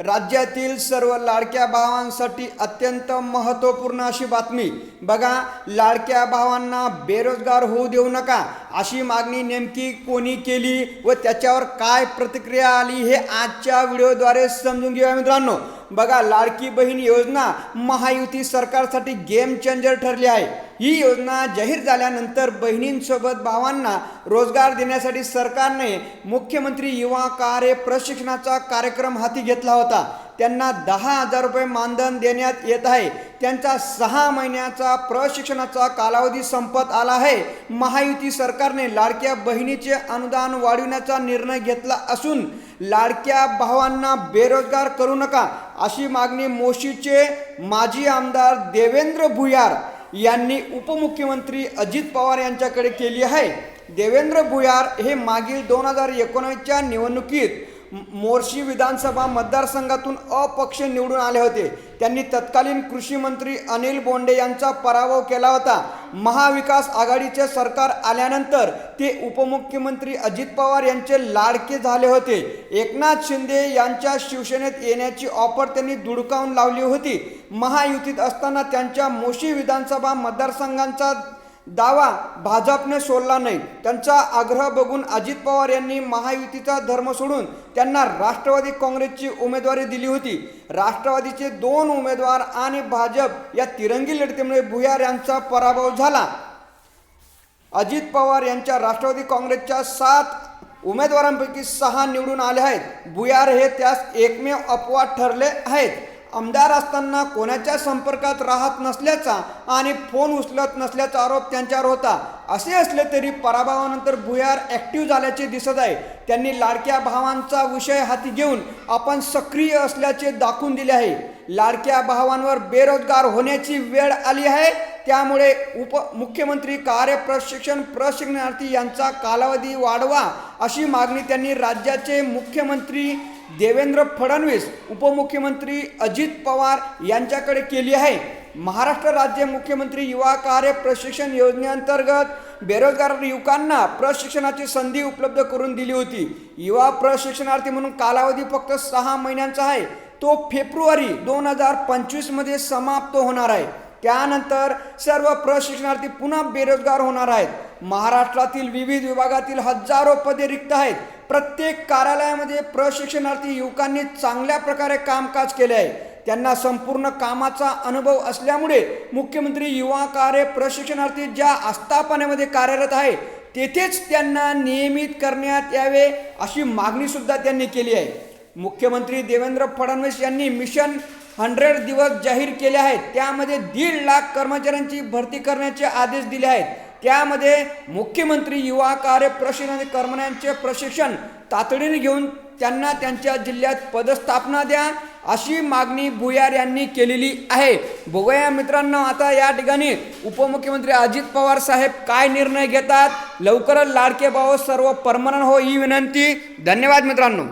राज्यातील सर्व लाडक्या भावांसाठी अत्यंत महत्त्वपूर्ण अशी बातमी. बघा लाडक्या भावांना बेरोजगार होऊ देऊ नका. अशी मागणी नेमकी कोणी केली व त्याच्यावर काय प्रतिक्रिया आली हे आजच्या व्हिडिओद्वारे समजून घेऊया मित्रांनो. बघा लाडकी बहीण योजना महायुती सरकारसाठी गेम चेंजर ठरली आहे. ही योजना जाहीर झाल्यानंतर बहिणींसोबत भावांना रोजगार देण्यासाठी सरकारने मुख्यमंत्री युवा कार्य प्रशिक्षणाचा कार्यक्रम हाती घेतला होता. त्यांना दहा हजार रुपये मानधन देण्यात येत आहे. त्यांचा सहा महिन्याचा प्रशिक्षणाचा कालावधी संपत आला आहे. महायुती सरकारने लाडक्या बहिणीचे अनुदान वाढविण्याचा निर्णय घेतला असून लाडक्या भावांना बेरोजगार करू नका अशी मागणी मोशीचे माजी आमदार देवेंद्र भुयार यांनी उपमुख्यमंत्री अजित पवार यांच्याकडे केली आहे. देवेंद्र भुयार हे मागील दोन हजार एकोणीसच्या निवडणुकीत मोर्शी विधानसभा मतदारसंघातून अपक्ष निवडून आले होते. त्यांनी तत्कालीन कृषी मंत्री अनिल बोंडे यांचा पराभव केला होता. महाविकास आघाडीचे सरकार आल्यानंतर ते उपमुख्यमंत्री अजित पवार यांचे लाडके झाले होते. एकनाथ शिंदे यांच्या शिवसेनेत येण्याची ऑफर त्यांनी दुडकावून लावली होती. महायुतीत असताना त्यांच्या मोशी विधानसभा मतदारसंघांचा दावा भाजपने सोडला नाही. त्यांचा आग्रह बघून अजित पवार यांनी महायुतीचा धर्म सोडून त्यांना राष्ट्रवादी काँग्रेसची उमेदवारी दिली होती. राष्ट्रवादीचे दोन उमेदवार आणि भाजप या तिरंगी लढतीमुळे भुयार यांचा पराभव झाला. अजित पवार यांच्या राष्ट्रवादी काँग्रेसच्या सात उमेदवारांपैकी सहा निवडून आले आहेत. भुयार हे त्यास एकमेव अपवाद ठरले आहेत. आमदार असताना कोणाच्या संपर्कात राहत नसल्याचा आणि फोन उचलत नसल्याचा आरोप त्यांच्यावर होता. असे असले तरी पराभवानंतर भुयार ॲक्टिव्ह झाल्याचे दिसत आहे. त्यांनी लाडक्या भावांचा विषय हाती घेऊन आपण सक्रिय असल्याचे दाखवून दिले आहे. लाडक्या भावांवर बेरोजगार होण्याची वेळ आली आहे. त्यामुळे उप मुख्यमंत्री कार्य प्रशिक्षण प्रशिक्षणार्थी यांचा कालावधी वाढवा अशी मागणी त्यांनी राज्याचे मुख्यमंत्री देवेंद्र फडणवीस उपमुख्यमंत्री अजित पवार यांच्याकडे केली आहे. महाराष्ट्र राज्य मुख्यमंत्री युवा कार्य प्रशिक्षण योजनेअंतर्गत बेरोजगार युवकांना प्रशिक्षणाची संधी उपलब्ध करून दिली होती. युवा प्रशिक्षणार्थी म्हणून कालावधी फक्त सहा महिन्यांचा आहे. तो फेब्रुवारी दोन हजार पंचवीसमध्ये समाप्त होणार आहे. त्यानंतर सर्व प्रशिक्षणार्थी पुन्हा बेरोजगार होणार आहेत. महाराष्ट्रातील विविध विभागातील हजारो पदे रिक्त आहेत. प्रत्येक कार्यालयामध्ये प्रशिक्षणार्थी युवकांनी चांगल्या प्रकारे कामकाज केले आहे. त्यांना संपूर्ण कामाचा अनुभव असल्यामुळे मुख्यमंत्री युवा कार्य प्रशिक्षणार्थी ज्या आस्थापनेमध्ये कार्यरत आहे तेथेच त्यांना नियमित करण्यात यावे अशी मागणीसुद्धा त्यांनी केली आहे. मुख्यमंत्री देवेंद्र फडणवीस यांनी मिशन हंड्रेड दिवस जाहीर केले आहेत. त्यामध्ये दीड लाख कर्मचाऱ्यांची भरती करण्याचे आदेश दिले आहेत. त्यामध्ये मुख्यमंत्री युवा कार्य प्रशिक्षण कर्मचाऱ्यांचे प्रशिक्षण तातडीने घेऊन त्यांना त्यांच्या जिल्ह्यात पदस्थापना द्या अशी मागणी भुयार यांनी केलेली आहे. बघूया मित्रांनो आता या ठिकाणी उपमुख्यमंत्री अजित पवार साहेब काय निर्णय घेतात? लवकरच लाडके भाऊ सर्व परमनंट हो ही विनंती. धन्यवाद मित्रांनो.